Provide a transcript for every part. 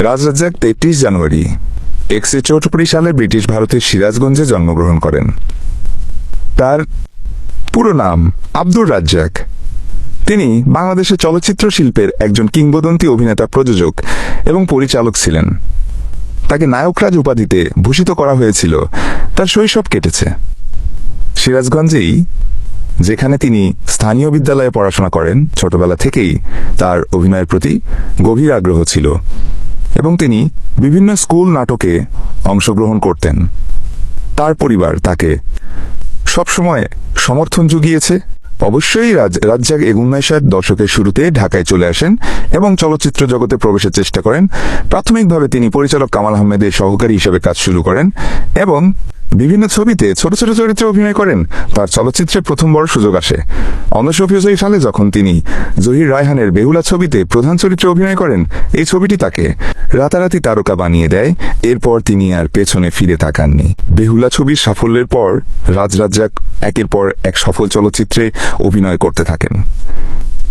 রাজ রাজ্জাক তেত্রিশ জানুয়ারি একশো চৌষট্টি সালে ব্রিটিশ ভারতের সিরাজগঞ্জে জন্মগ্রহণ করেন। তার পুরো নাম আব্দুর রাজ্জাক। তিনি বাংলাদেশের চলচ্চিত্র শিল্পের একজন কিংবদন্তি অভিনেতা, প্রযোজক এবং পরিচালক ছিলেন। তাকে নায়করাজ উপাধিতে ভূষিত করা হয়েছিল। তার শৈশব কেটেছে। সিরাজগঞ্জেই, যেখানে তিনি স্থানীয় বিদ্যালয়ে পড়াশোনা করেন, ছোটবেলা থেকেই তার অভিনয়ের প্রতি গভীর আগ্রহ ছিল। এবং তিনি বিভিন্ন স্কুল নাটকে অংশগ্রহণ করতেন। তার পরিবার তাকে সবসময় সমর্থন জুগিয়েছে। অবশ্যই রাজ, রাজ্জাক এগুন্নাইশার দশকের শুরুতে ঢাকায় চলে আসেন এবং চলচ্চিত্র জগতে প্রবেশের চেষ্টা করেন। প্রাথমিকভাবে তিনি পরিচালক কামাল আহমেদের সহকারী হিসেবে কাজ শুরু করেন এবং বিভিন্ন ছবিতে ছোট ছোট চরিত্রে অভিনয় করেন, তার চলচ্চিত্রে প্রথম বড় সুযোগ আসে। অনশফিউজ সালে যখন তিনি জহির রায়হানের বেহুলা ছবিতে প্রধান চরিত্রে অভিনয় করেন, এই ছবিটি তাকে রাতারাতি তারকা বানিয়ে দেয়। এরপর তিনি আর পেছনে ফিরে তাকাননি। বেহুলা ছবির সাফল্যের পর রাজ রাজ্জাক একের পর এক সফল চলচ্চিত্রে অভিনয় করতে থাকেন।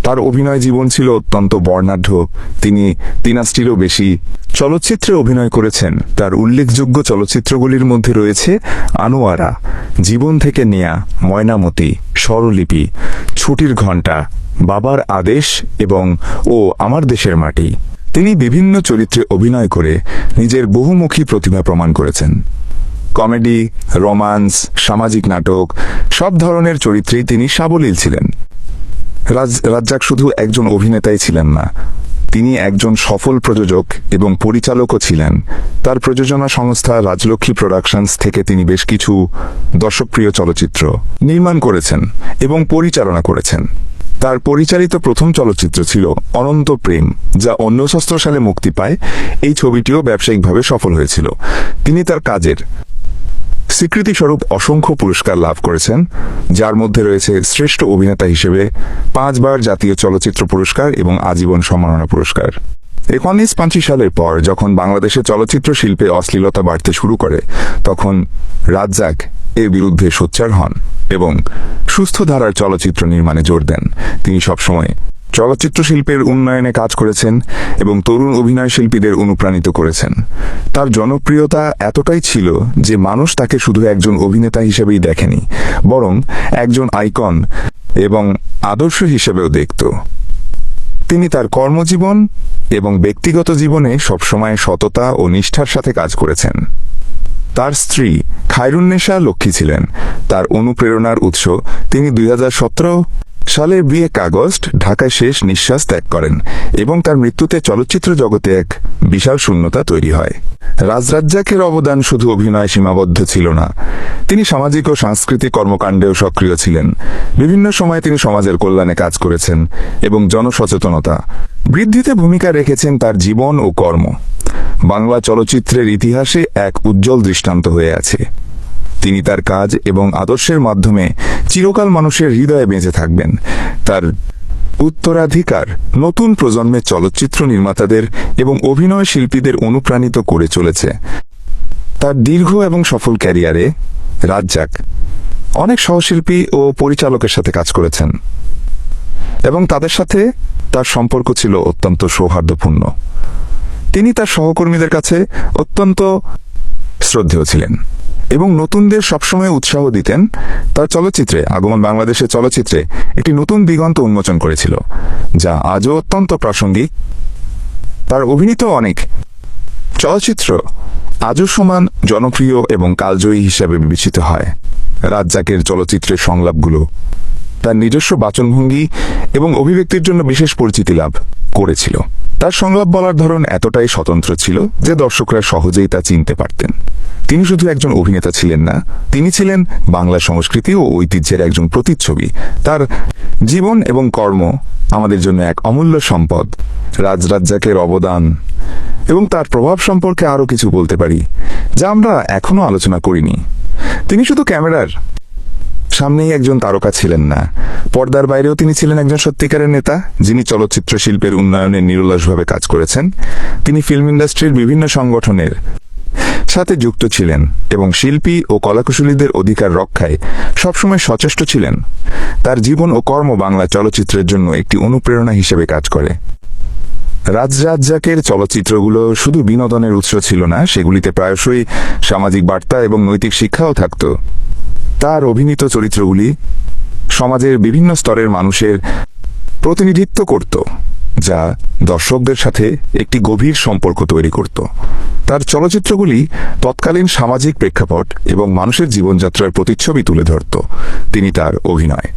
তার অভিনয় জীবন ছিল অত্যন্ত বর্ণাঢ্য। তিনি তিনাশটিরও বেশি চলচ্চিত্রে অভিনয় করেছেন। তার উল্লেখযোগ্য চলচ্চিত্রগুলির মধ্যে রয়েছে আনোয়ারা, জীবন থেকে নেয়া, ময়নামতি, স্বরলিপি, ছুটির ঘণ্টা, বাবার আদেশ এবং ও আমার দেশের মাটি। তিনি বিভিন্ন চরিত্রে অভিনয় করে নিজের বহুমুখী প্রতিভা প্রমাণ করেছেন। কমেডি, রোমান্স, সামাজিক নাটক, সব ধরনের চরিত্রেই তিনি সাবলীল ছিলেন। রাজ, রাজ্জাক শুধু একজন অভিনেতাই ছিলেন না, তিনি একজন সফল প্রযোজক এবং পরিচালকও ছিলেন। তার প্রযোজনা সংস্থা রাজলক্ষ্মী প্রোডাকশনস থেকে তিনি বেশ কিছু দর্শকপ্রিয় চলচ্চিত্র নির্মাণ করেছেন এবং পরিচালনা করেছেন। তার পরিচালিত প্রথম চলচ্চিত্র ছিল অনন্ত প্রেম, যা অন্যশস্ত্র সালে মুক্তি পায়। এই ছবিটিও ব্যবসায়িকভাবে সফল হয়েছিল। তিনি তার কাজের স্বীকৃতিস্বরূপ অসংখ্য পুরস্কার লাভ করেছেন, যার মধ্যে রয়েছে শ্রেষ্ঠ অভিনেতা হিসেবে পাঁচবার জাতীয় চলচ্চিত্র পুরস্কার এবং আজীবন সম্মাননা পুরস্কার। উনিশ পাঁচি সালের পর যখন বাংলাদেশে চলচ্চিত্র শিল্পে অশ্লীলতা বাড়তে শুরু করে, তখন রাজ্জাক এর বিরুদ্ধে সোচ্চার হন এবং সুস্থ ধারার চলচ্চিত্র নির্মাণে জোর দেন। তিনি সবসময় চলচ্চিত্র শিল্পের উন্নয়নে কাজ করেছেন এবং তরুণ অভিনয় শিল্পীদের অনুপ্রাণিত করেছেন। তার জনপ্রিয়তা এতটাই ছিল যে মানুষ তাকে শুধু একজন অভিনেতা হিসেবেই দেখেনি, বরং একজন আইকন এবং আদর্শ হিসেবেও দেখত। তিনি তার কর্মজীবন এবং ব্যক্তিগত জীবনে সবসময় সততা ও নিষ্ঠার সাথে কাজ করেছেন। তার স্ত্রী খায়রুন্নেশা লক্ষ্মী ছিলেন। তার অনুপ্রেরণার উৎস তিনি দুই হাজার সতেরো সালের বিয়ে আগস্ট ঢাকায় শেষ নিঃশ্বাস ত্যাগ করেন এবং তার মৃত্যুতে চলচ্চিত্র জগতে এক বিশাল শূন্যতা তৈরি হয়। রাজরাজ্জাকের অবদান শুধু অভিনয় সীমাবদ্ধ ছিল না, তিনি সামাজিক ও সাংস্কৃতিক কর্মকাণ্ডেও সক্রিয় ছিলেন। বিভিন্ন সময়ে তিনি সমাজের কল্যাণে কাজ করেছেন এবং জনসচেতনতা বৃদ্ধিতে ভূমিকা রেখেছেন তার জীবন ও কর্ম। বাংলা চলচ্চিত্রের ইতিহাসে এক উজ্জ্বল দৃষ্টান্ত হয়ে আছে। তিনি তার কাজ এবং আদর্শের মাধ্যমে চিরকাল মানুষের হৃদয়ে বেঁচে থাকবেন। তার উত্তরাধিকার নতুন প্রজন্মের চলচ্চিত্র নির্মাতাদের এবং অভিনয় শিল্পীদের অনুপ্রাণিত করে চলেছে। তার দীর্ঘ এবং সফল ক্যারিয়ারে রাজ্জাক অনেক সহশিল্পী ও পরিচালকের সাথে কাজ করেছেন এবং তাদের সাথে তার সম্পর্ক ছিল অত্যন্ত সৌহার্দ্যপূর্ণ। তিনি তার সহকর্মীদের কাছে অত্যন্ত শ্রদ্ধেয় ছিলেন। এবং নতুনদের সবসময় উৎসাহ দিতেন তার চলচ্চিত্রে, আগমন বাংলাদেশের চলচ্চিত্রে, একটি নতুন দিগন্ত উন্মোচন করেছিল, যা আজও অত্যন্ত প্রাসঙ্গিক। তার অভিনীত অনেক চলচ্চিত্র আজও সমান জনপ্রিয় এবং কালজয়ী হিসাবে বিবেচিত হয়। রাজ্জাকের চলচ্চিত্রের সংলাপগুলো তার নিজস্ব বাচনভঙ্গি এবং অভিব্যক্তির জন্য বিশেষ পরিচিতি লাভ করেছিল। তার সংলাপ বলার ধরন এতটাই স্বতন্ত্র ছিল যে দর্শকরা সহজেই তা চিনতে পারতেন। তিনি শুধু একজন অভিনেতা ছিলেন না, তিনি ছিলেন বাংলা সংস্কৃতি ও ঐতিহ্যের একজন প্রতিচ্ছবি। তার জীবন এবং কর্ম আমাদের জন্য এক অমূল্য সম্পদ, রাজরাজ্জাকের অবদান এবং তার প্রভাব সম্পর্কে আরও কিছু বলতে পারি, যা আমরা এখনও আলোচনা করিনি। তিনি শুধু ক্যামেরার সামনেই একজন তারকা ছিলেন না। পর্দার বাইরেও তিনি ছিলেন একজন সত্যিকারের নেতা, যিনি চলচ্চিত্র শিল্পের উন্নয়নে নিরলসভাবে কাজ করেছেন। তিনি ফিল্ম ইন্ডাস্ট্রির বিভিন্ন সংগঠনের সাথে যুক্ত ছিলেন এবং শিল্পী ও কলাকুশলীদের অধিকার রক্ষায় সবসময় সচেষ্ট ছিলেন। তার জীবন ও কর্ম বাংলা চলচ্চিত্রের জন্য একটি অনুপ্রেরণা হিসেবে কাজ করে। রাজ রাজ্জাকের চলচ্চিত্রগুলো শুধু বিনোদনের উৎস ছিল না, সেগুলিতে প্রায়শই সামাজিক বার্তা এবং নৈতিক শিক্ষাও থাকত। তার অভিনীত চরিত্রগুলি সমাজের বিভিন্ন স্তরের মানুষের প্রতিনিধিত্ব করত, যা দর্শকদের সাথে একটি গভীর সম্পর্ক তৈরি করত। তার চলচ্চিত্রগুলি তৎকালীন সামাজিক প্রেক্ষাপট এবং মানুষের জীবনযাত্রার প্রতিচ্ছবি তুলে ধরত। তিনি তার অভিনয়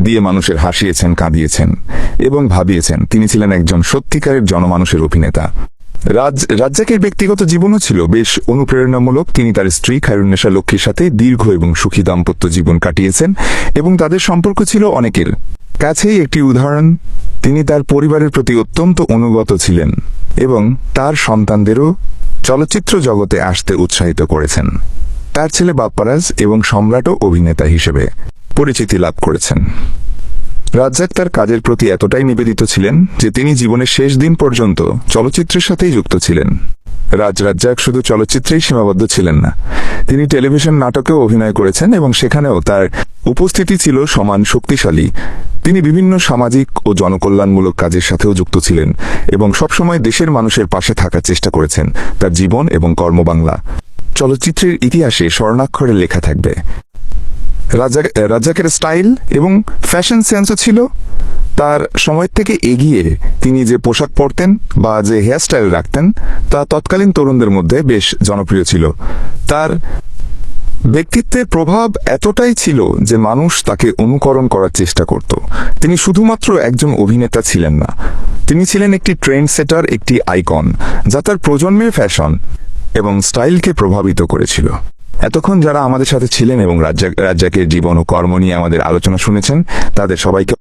দিয়ে মানুষের হাসিয়েছেন, কাঁদিয়েছেন এবং ভাবিয়েছেন। তিনি ছিলেন একজন সত্যিকারের জনমানুষের অভিনেতা। রাজ রাজ্জাকের ব্যক্তিগত জীবনও ছিল বেশ অনুপ্রেরণামূলক। তিনি তার স্ত্রী খায়রুন্নেসা লক্ষ্মীর সাথে দীর্ঘ এবং সুখী দাম্পত্য জীবন কাটিয়েছেন এবং তাদের সম্পর্ক ছিল অনেকের। কাছেই একটি উদাহরণ, তিনি তার পরিবারের প্রতি অত্যন্ত অনুগত ছিলেন এবং তার সন্তানদেরও চলচ্চিত্র জগতে আসতে উৎসাহিত করেছেন। তার ছেলে বাপ্পারাজ এবং সম্রাটও অভিনেতা হিসেবে পরিচিতি লাভ করেছেন। রাজ্জাক তার কাজের প্রতি এতটাই নিবেদিত ছিলেন যে তিনি জীবনের শেষ দিন পর্যন্ত চলচ্চিত্রের সাথেই যুক্ত ছিলেন। রাজ রাজ্জাক শুধু চলচ্চিত্রেই সীমাবদ্ধ ছিলেন না, তিনি টেলিভিশন নাটকেও অভিনয় করেছেন এবং সেখানেও তার উপস্থিতি ছিল সমান শক্তিশালী। তিনি বিভিন্ন সামাজিক ও জনকল্যাণমূলক কাজের সাথেও যুক্ত ছিলেন এবং সবসময় দেশের মানুষের পাশে থাকার চেষ্টা করেছেন তার জীবন এবং কর্মবাংলা। চলচ্চিত্রের ইতিহাসে স্বর্ণাক্ষরে লেখা থাকবে রাজা রাজাকের স্টাইল এবং ফ্যাশন সেন্সও ছিল। তার সময় থেকে এগিয়ে তিনি যে পোশাক পরতেন বা যে হেয়ার স্টাইল রাখতেন, তা তৎকালীন তরুণদের মধ্যে বেশ জনপ্রিয় ছিল। তার ব্যক্তিত্বের প্রভাব এতটাই ছিল যে মানুষ তাকে অনুকরণ করার চেষ্টা করত। তিনি শুধুমাত্র একজন অভিনেতা ছিলেন না। তিনি ছিলেন একটি ট্রেন্ড সেটার একটি আইকন, যা তার প্রজন্মের ফ্যাশন এবং স্টাইলকে প্রভাবিত করেছিল। এতক্ষণ যারা আমাদের সাথে ছিলেন এবং রাজ্জাক রাজ্জাকের জীবন ও কর্ম নিয়ে আমাদের আলোচনা শুনেছেন, তাদের সবাইকে